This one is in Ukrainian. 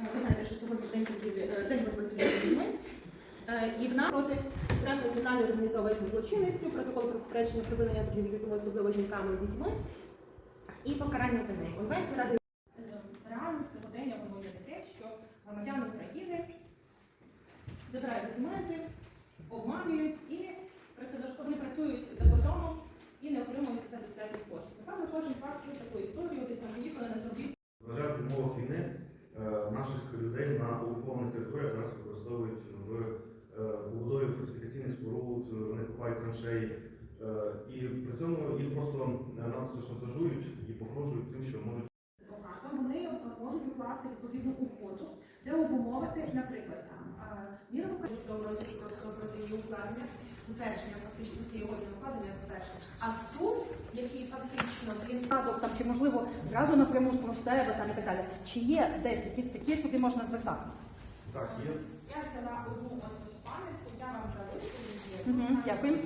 Ви знаєте, що сьогодні день е, боротьби з людьми. Е, І в нас проти транснаціональної організованої злочинності, протокол про попередження припинення торгівлі людьми, особливо жінками і дітьми, і покарання за неї. Конвенція Ради реально сьогодення воно є таке, що громадяни України забирають документи, обманюють і працевлаштовані працюють за кордоном і не отримують за достатньо коштів. Напевно, кожен з вас чув таку історію, окупованих територіях зараз використовують в е, побудові фортифікаційних споруд, е, вони купають траншеї. е, І при цьому їх просто напросто шантажують і погрожують тим, що можуть вони можуть укласти відповідну угоду, де обумовити, наприклад, там розвитку проти її укладення, затвердження фактично цієї угоди укладення затвердження. А суд, який фактично він чи можливо зразу напряму про себе там і так далі. Чи є десь якісь такі, куди можна звертатися? так є. я взяла одну таку пам'ятку, я вам залишу її. Дякую.